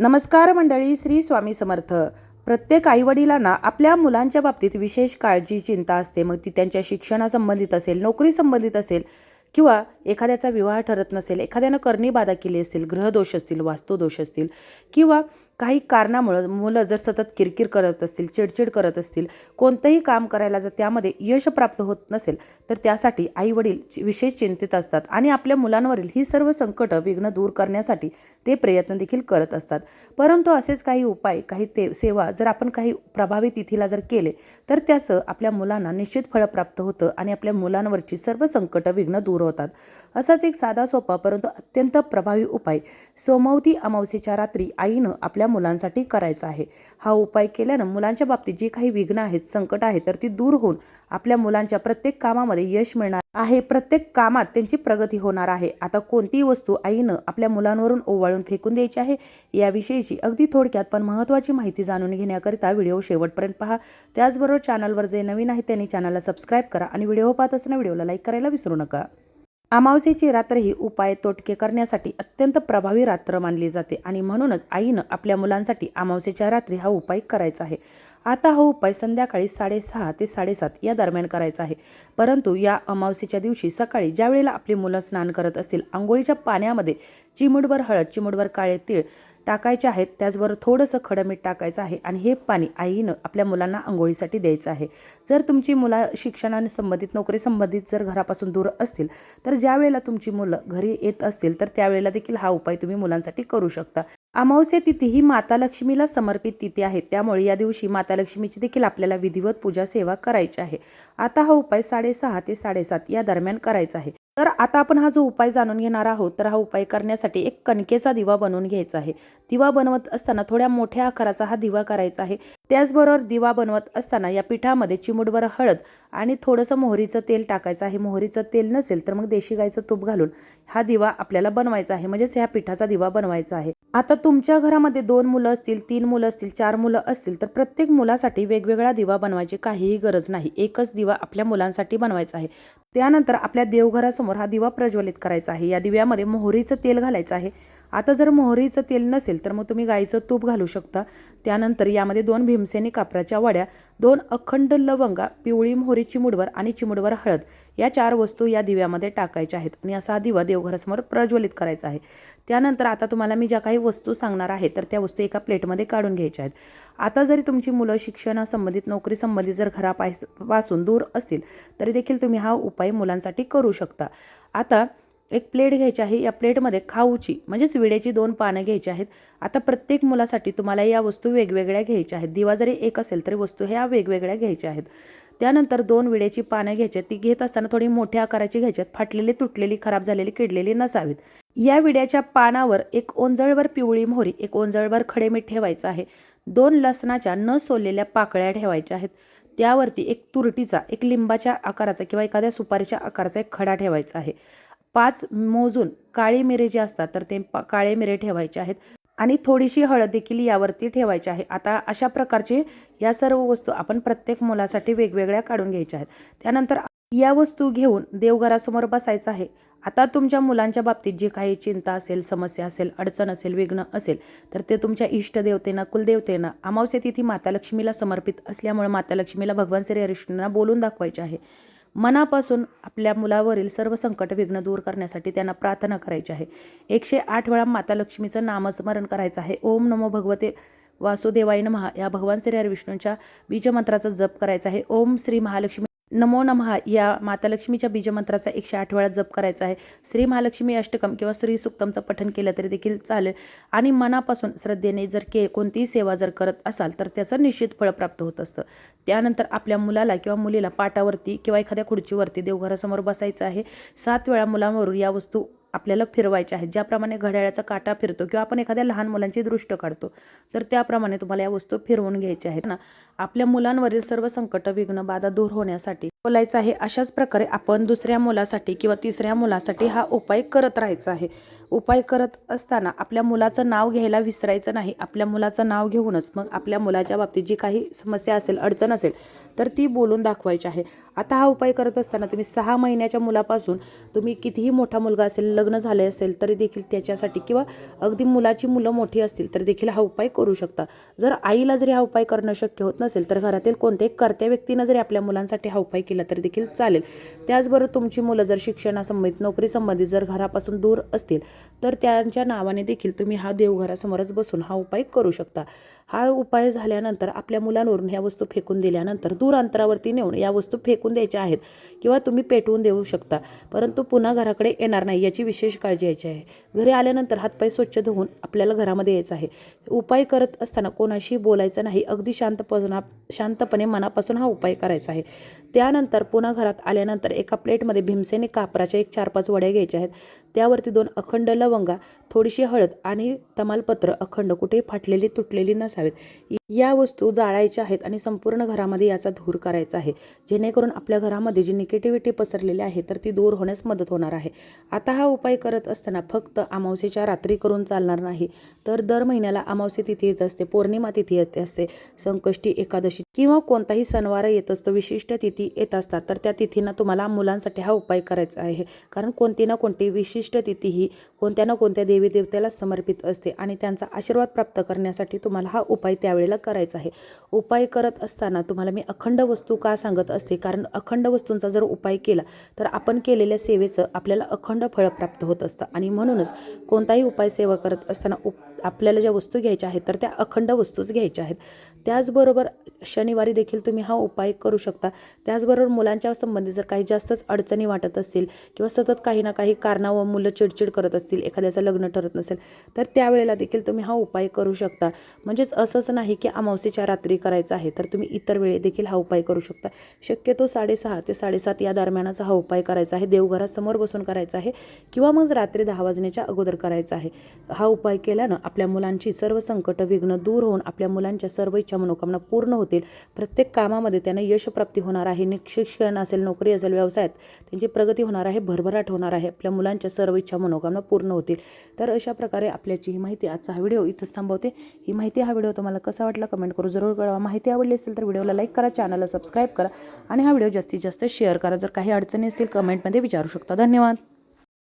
नमस्कार मंडळी श्री स्वामी समर्थ. प्रत्येक आईवडिलांना आपल्या मुलांच्या बाबतीत विशेष काळजी चिंता असते. मग ती त्यांच्या शिक्षणासंबंधित असेल नोकरी संबंधित असेल किंवा एखाद्याचा विवाह ठरत नसेल एखाद्यानं करणी बाधा केली असतील ग्रहदोष असतील वास्तुदोष असतील किंवा काही कारणामुळं मुलं जर सतत किरकिर करत असतील चिडचिड करत असतील कोणतंही काम करायला जर त्यामध्ये यश प्राप्त होत नसेल तर त्यासाठी आईवडील चि- विशेष चिंतित असतात आणि आपल्या मुलांवरील ही सर्व संकटं विघ्न दूर करण्यासाठी ते प्रयत्न देखील करत असतात. परंतु असेच काही उपाय काही ते सेवा जर आपण काही प्रभावी तिथीला जर केले तर त्याचं आपल्या मुलांना निश्चित फळ प्राप्त होतं आणि आपल्या मुलांवरची सर्व संकटं विघ्न दूर होतात. असाच एक साधा सोपा परंतु अत्यंत प्रभावी उपाय सोमवती अमावस्येच्या रात्री आईनं आपल्या मुलांसाठी करायचा आहे. हा उपाय केल्यानं मुलांच्या बाबतीत जी काही विघ्न आहेत संकट आहेत तर ती दूर होऊन आपल्या मुलांच्या प्रत्येक कामामध्ये यश मिळणार आहे. प्रत्येक कामात त्यांची प्रगती होणार आहे. आता कोणतीही वस्तू आईनं आपल्या मुलांवरून ओवाळून फेकून द्यायची आहे याविषयीची अगदी थोडक्यात पण महत्त्वाची माहिती जाणून घेण्याकरिता व्हिडिओ शेवटपर्यंत पहा. त्याचबरोबर चॅनलवर जे नवीन आहे त्यांनी चॅनलला सबस्क्राईब करा आणि व्हिडिओ पाहत असताना व्हिडिओला लाईक करायला विसरू नका. अमावस्येची रात्र ही उपाय तोटके करण्यासाठी अत्यंत प्रभावी रात्र मानली जाते आणि म्हणूनच आईनं आपल्या मुलांसाठी अमावस्येच्या रात्री हा उपाय करायचा आहे. आता हा उपाय संध्याकाळी साडेसहा ते साडेसात या दरम्यान करायचा आहे. परंतु या अमावस्येच्या दिवशी सकाळी ज्यावेळेला आपली मुलं स्नान करत असतील आंघोळीच्या पाण्यामध्ये चिमुडभर हळद चिमुडभर काळे तीळ टाकायचे आहेत त्याचबरोबर थोडंसं खडं मीठ टाकायचं आहे आणि हे पाणी आईनं आपल्या मुलांना आंघोळीसाठी द्यायचं आहे. जर तुमची मुलं शिक्षणाने संबंधित नोकरी संबंधित जर घरापासून दूर असतील तर ज्या वेळेला तुमची मुलं घरी येत असतील तर त्यावेळेला देखील हा उपाय तुम्ही मुलांसाठी करू शकता. अमावस्या तिथी ही माता लक्ष्मीला समर्पित तिथी आहे. त्यामुळे या दिवशी माता लक्ष्मीची देखील आपल्याला विधिवत पूजा सेवा करायची आहे. आता हा उपाय साडेसहा ते साडेसात या दरम्यान करायचा आहे. तर आता आपण हा जो उपाय जाणून घेणार आहोत तर हा उपाय करण्यासाठी एक कणकेचा दिवा बनवून घ्यायचा आहे. दिवा बनवत असताना थोड्या मोठ्या आकाराचा हा दिवा करायचा आहे. त्याचबरोबर दिवा बनवत असताना या पिठामध्ये चिमुटभर हळद आणि थोडंसं मोहरीचं तेल टाकायचं आहे. मोहरीचं तेल नसेल तर मग देशी गाईचं तूप घालून हा दिवा आपल्याला बनवायचा आहे. म्हणजेच ह्या पिठाचा दिवा बनवायचा आहे. आता तुमच्या घरामध्ये दोन मुलं असतील तीन मुलं असतील चार मुलं असतील तर प्रत्येक मुलासाठी वेगवेगळा दिवा बनवायची काहीही गरज नाही. एकच दिवा आपल्या मुलांसाठी बनवायचा आहे. त्यानंतर आपल्या देवघरासमोर हा दिवा प्रज्वलित करायचा आहे. या दिव्यामध्ये मोहरीचं तेल घालायचं आहे. आता जर मोहरीचं तेल नसेल तर मग तुम्ही गाईचं तूप घालू शकता. त्यानंतर यामध्ये दोन भीमसेनी कापराच्या वड्या दोन अखंड लवंगा पिवळी मोहरी चिमुडवर आणि चिमुडवर हळद या चार वस्तू या दिव्यामध्ये टाकायच्या आहेत आणि असा हा दिवा देवघरासमोर प्रज्वलित करायचा आहे. त्यानंतर आता तुम्हाला मी ज्या काही वस्तू सांगणार आहे तर त्या वस्तू एका प्लेटमध्ये काढून घ्यायच्या आहेत. आता जरी तुमची मुलं शिक्षणासंबंधित नोकरी संबंधित जर घरापासून दूर असतील तरी देखील तुम्ही हा उपाय मुलांसाठी करू शकता. आता एक प्लेट घ्यायची आहे. या प्लेटमध्ये खाऊची म्हणजेच विड्याची दोन पानं घ्यायची आहेत. आता प्रत्येक मुलासाठी तुम्हाला या वस्तू वेगवेगळ्या घ्यायच्या आहेत. दिवा जरी एक असेल तरी वस्तू ह्या वेगवेगळ्या घ्यायच्या आहेत. त्यानंतर दोन विड्याची पानं घ्यायची ती घेत असताना थोडी मोठ्या आकाराची घ्यायची फाटलेली तुटलेली खराब झालेली किडलेली नसावीत. या विड्याच्या पानावर एक ओंजळभर पिवळी मोहरी एक ओंजळभर खडे मीठ ठेवायचं आहे. दोन लसणाच्या न सोललेल्या पाकळ्या ठेवायच्या आहेत. त्यावरती एक तुरटीचा एक लिंबाच्या आकाराचा किंवा एखाद्या सुपारीच्या आकाराचा एक खडा ठेवायचा आहे. पाच मोजून काळी मिरे जे असतात तर ते पा काळे मिरे ठेवायचे आहेत. आणि थोडीशी हळद देखील यावरती ठेवायची आहे. आता अशा प्रकारचे या सर्व वस्तू आपण प्रत्येक मुलासाठी वेगवेगळ्या काढून घ्यायच्या आहेत. त्यानंतर या वस्तू घेऊन देवघरासमोर बसायचं आहे. आता तुमच्या मुलांच्या बाबतीत जी काही चिंता असेल समस्या असेल अडचण असेल विघ्न असेल तर ते तुमच्या इष्टदेवतेनं कुलदेवतेनं अमावस्या तिथी माता लक्ष्मीला समर्पित असल्यामुळे माता लक्ष्मीला भगवान श्री हरिष्णूंना बोलून दाखवायचे आहे. मनापासून आपल्या मुलावरील सर्व संकट विघ्न दूर करण्यासाठी त्यांना प्रार्थना करायची आहे. एकशे आठ वेळा माता लक्ष्मीचं नामस्मरण करायचं आहे. ओम नमो भगवते वासुदेवाय महा या भगवान श्री हरी विष्णूंच्या बीजमंत्राचा जप करायचा आहे. ओम श्री महालक्ष्मी नमो नमः या माता लक्ष्मीच्या बीजमंत्राचा एकशे आठ वेळा जप करायचा आहे. श्री महालक्ष्मी अष्टकम किंवा श्री सुक्तमचं पठण केलं तरी देखील चालेल. आणि मनापासून श्रद्धेने जर के कोणतीही सेवा जर करत असाल तर त्याचं निश्चित फळ प्राप्त होत असतं. त्यानंतर आपल्या मुलाला किंवा मुलीला पाटावरती किंवा एखाद्या खुर्चीवरती देवघरासमोर बसायचं आहे. सात वेळा मुलांवरून या वस्तू आपल्याला फिरवायच्या आहेत. ज्याप्रमाणे घड्याळाचा काटा फिरतो किंवा आपण एखाद्या लहान मुलांची दृष्ट काढतो तर त्याप्रमाणे तुम्हाला या वस्तू फिरवून घ्यायच्या आहेत. ना आपल्या मुलांवरील सर्व संकट विघ्न बाधा दूर होण्यासाठी बोलायचं आहे अशाच प्रकारे आपण दुसऱ्या मुलासाठी किंवा तिसऱ्या मुलासाठी हा उपाय करत राहायचा आहे. उपाय करत असताना आपल्या मुलाचं नाव घ्यायला विसरायचं नाही. आपल्या मुलाचं नाव घेऊनच मग आपल्या मुलाच्या बाबतीत जी काही समस्या असेल अडचण असेल तर ती बोलून दाखवायची आहे. आता हा उपाय करत असताना तुम्ही सहा महिन्याच्या मुलापासून तुम्ही कितीही मोठा मुलगा असेल लग्न झाले असेल तरी देखील त्याच्यासाठी किंवा अगदी मुलाची मुलं मोठी असतील तर देखील हा उपाय करू शकता. जर आईला जरी हा उपाय करणं शक्य होत नसेल तर घरातील कोणत्याही कर्त्या व्यक्तीनं जरी आपल्या मुलांसाठी हा उपाय केला तरी देखील चालेल. त्याचबरोबर तुमची मुलं जर शिक्षणासंबंधित नोकरीसंबंधित जर घरापासून दूर असतील तर त्यांच्या नावाने देखील तुम्ही हा देवघरासमोरच बसून हा उपाय करू शकता. हा उपाय झाल्यानंतर आपल्या मुलांवरून ह्या वस्तू फेकून दिल्यानंतर दूर अंतरावरती नेऊन या वस्तू फेकून द्यायच्या आहेत किंवा तुम्ही पेटवून देऊ शकता. परंतु पुन्हा घराकडे येणार नाही याची विशेष काळजी घ्यायची आहे. घरी आल्यानंतर हातपाय स्वच्छ धुवून आपल्याला घरामध्ये यायचं आहे. उपाय करत असताना कोणाशी बोलायचं नाही. अगदी शांतपणा शांतपणे मनापासून हा उपाय करायचा आहे. त्यानंतर पुन्हा घरात आल्यानंतर एका प्लेटमध्ये भीमसेने कापराच्या एक चार पाच वड्या घ्यायच्या आहेत. त्यावरती दोन अखंड लवंगा थोडीशी हळद आणि तमालपत्र अखंड कुठेही फाटलेली तुटलेली नसावेत. या वस्तू जाळायच्या आहेत आणि संपूर्ण घरामध्ये याचा धूर करायचा आहे. जेणेकरून आपल्या घरामध्ये जी निगेटिव्हिटी पसरलेली आहे तर ती दूर होण्यास मदत होणार आहे. आता हा उपाय करत असताना फक्त अमावस्येच्या रात्री करून चालणार नाही तर दर महिन्याला अमावस्या तिथी येत असते पौर्णिमा तिथी येत असते संकष्टी एकादशी किंवा कोणताही सणवार येत असतो विशिष्ट तिथी येत असतात तर त्या तिथींना तुम्हाला मुलांसाठी हा उपाय करायचा आहे. कारण कोणती ना कोणती विशिष्ट तिथी ही कोणत्या ना कोणत्या देवी देवतेला समर्पित असते आणि त्यांचा आशीर्वाद प्राप्त करण्यासाठी तुम्हाला हा उपाय त्यावेळेला करायचा आहे. उपाय करत असताना तुम्हाला मी अखंड वस्तू का सांगत असते? कारण अखंड वस्तूंचा जर उपाय केला तर आपण केलेल्या सेवेचं आपल्याला अखंड फळ प्राप्त होत असतं. आणि म्हणूनच कोणताही उपाय सेवा करत असताना उप आपल्याला ज्या वस्तू घ्यायच्या आहेत तर त्या अखंड वस्तूच घ्यायच्या आहेत. त्याचबरोबर शनिवारी देखील तुम्ही हा उपाय करू शकता. त्याचबरोबर मुलांच्या संबंधी जर काही जास्तच अडचणी वाटत असतील किंवा सतत काही ना काही कारणावर मुलं चिडचिड करत असतील एखाद्याचं लग्न ठरत नसेल तर त्यावेळेला देखील तुम्ही हा उपाय करू शकता. म्हणजेच असंच नाही की अमावस्येच्या रात्री करायचा आहे तर तुम्ही इतर वेळी देखील हा उपाय करू शकता. शक्यतो साडेसहा ते साडेसात या दरम्यानाचा हा उपाय करायचा आहे. देवघरासमोर बसून करायचा आहे किंवा मग रात्री दहा वाजण्याच्या अगोदर करायचा आहे. हा उपाय केल्यानं आपल्या मुलांची सर्व संकट विघ्न दूर होऊन आपल्या मुलांच्या सर्व इच्छा मनोकामना पूर्ण होतील. प्रत्येक कामामध्ये त्यांना यशप्राप्ती होणार आहे. शिक्षण असेल नोकरी असेल व्यवसायात त्यांची प्रगती होणार आहे भरभराट होणार आहे. आपल्या मुलांच्या सर्व इच्छा मनोकामना पूर्ण होतील. तर अशा प्रकारे आपल्याची ही माहिती आजचा हा व्हिडिओ इथंच थांबवते. ही माहिती हा व्हिडिओ तुम्हाला कसा वाटला कमेंट करू जरूर कळवा. माहिती आवडली असेल तर व्हिडिओला लाईक करा चॅनलला सबस्क्राईब करा आणि हा व्हिडिओ जास्तीत जास्त शेअर करा. जर काही अडचणी असतील कमेंटमध्ये विचारू शकता. धन्यवाद.